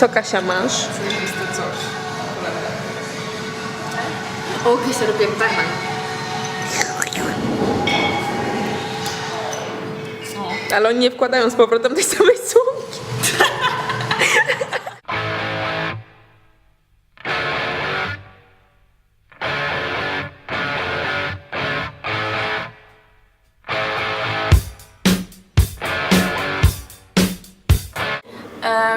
Co Kasia masz? Zajebiste coś. O, Kasia robi jak barman. Ale oni nie wkładają z powrotem tej samej słomki.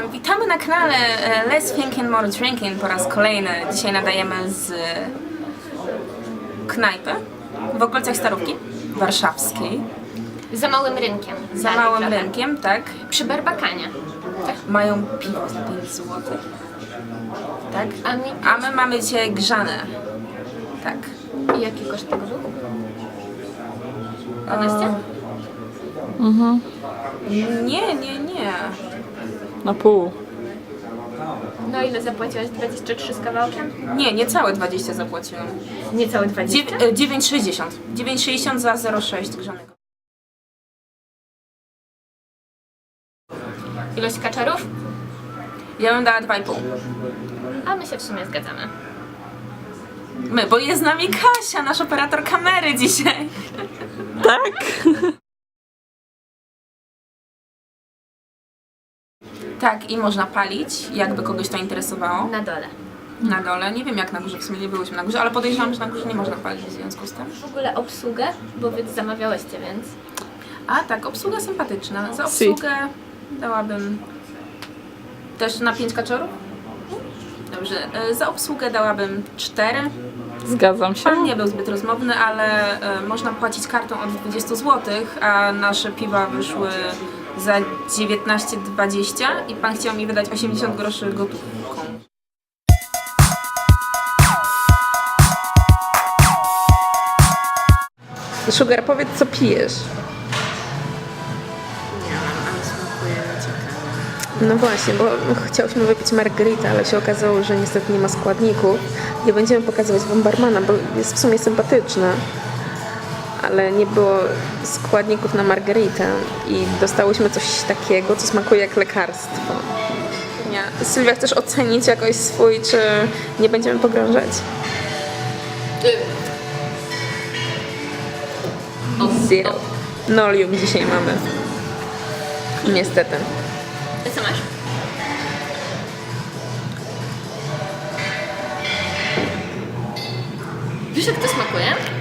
Witamy na kanale e, Less Thinking More Drinking po raz kolejny. Dzisiaj nadajemy z knajpy w okolicach Starówki warszawskiej. Za małym rynkiem. Za małym trochę. rynkiem, tak? Przy Barbakanie. Tak. Mają piwo za 5 zł. Tak? A mi... A my mamy dzisiaj grzane. Tak. I jaki koszt tego był? 12? Nie, nie, nie. Na pół. No ile zapłaciłaś? 23 z kawałkiem? Nie, nie całe 20 zapłaciłam. Niecałe 20? Dziew- e, 9,60. 9,60 za 0,6 grzanego. Ilość kaczarów? Ja bym dała 2,5. A my się w sumie zgadzamy. My, bo jest z nami Kasia, nasz operator kamery dzisiaj. Tak? Tak, i można palić, jakby kogoś to interesowało. Na dole. Na dole. Nie wiem jak na górze, w sumie nie byłyśmy na górze, ale podejrzewam, że na górze nie można palić w związku z tym. W ogóle obsługę, bo wy zamawiałyście, więc... A tak, obsługa sympatyczna. Za Si. obsługę dałabym też na 5 kaczorów? Dobrze, e, za obsługę dałabym 4. Zgadzam się. Pan nie był zbyt rozmowny, ale e, można płacić kartą od 20 zł, a nasze piwa wyszły za 19,20 i pan chciał mi wydać 80 groszy gotówką. Sugar, powiedz co pijesz. Nie wiem, ale smakuje ciekawe. No właśnie, bo chciałyśmy wypić margaritę, ale się okazało, że niestety nie ma składników. Nie będziemy pokazywać wam barmana, bo jest w sumie sympatyczna. Ale nie było składników na margaritę i dostałyśmy coś takiego, co smakuje jak lekarstwo. Nie. Sylwia, chcesz ocenić jakoś swój, czy nie będziemy pogrążać? Zero. Nolium dzisiaj mamy. Niestety. Co masz? Wiesz jak to smakuje?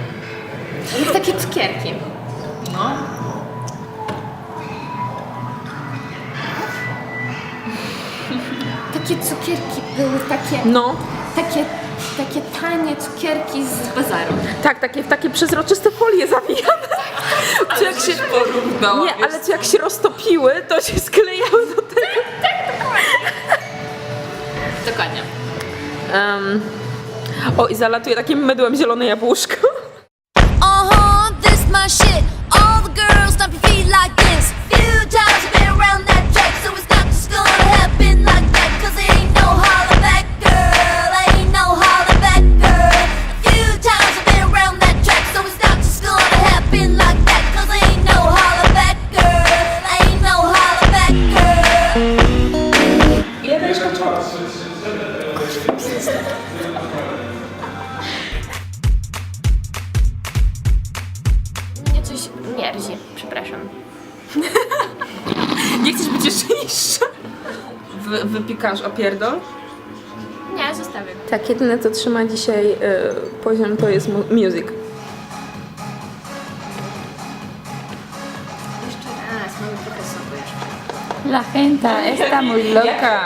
Jak takie cukierki. No, Takie cukierki były takie, No, takie, takie tanie cukierki z bazaru. Tak, takie, takie przezroczyste folie zawijane. Co jak się, porównała, nie, ale co jak się roztopiły, to się sklejały do tego. Dokładnie. Um, o, i zalatuje takim mydłem zielone jabłuszko. Przepraszam. Nie chcesz być jeszcze niższa? Wy, wypikasz opierdol? Nie, zostawię. Tak, jedyne co trzyma dzisiaj y, poziom to jest mu- music. Jeszcze raz, mamy trochę soku jeszcze. La gente está muy loca.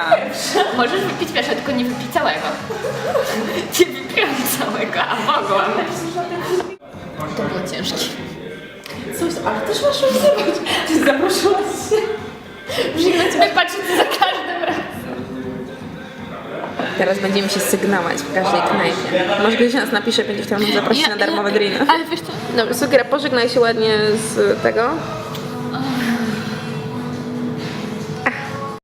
Możesz wypić wiesz, tylko nie wypij całego. Nie wypiłam całego, a mogłam. To było ciężkie. Ale też masz już zrobić. Ty zaprosiłaś się. Muszę na ciebie patrzeć za każdym razem. Teraz będziemy się sygnować w każdej knajpie. Może ktoś nas napisze, będzie chciał nas zaprosić na darmowe driny. Ale wiesz co? Dobra, pożegnaj się ładnie z tego.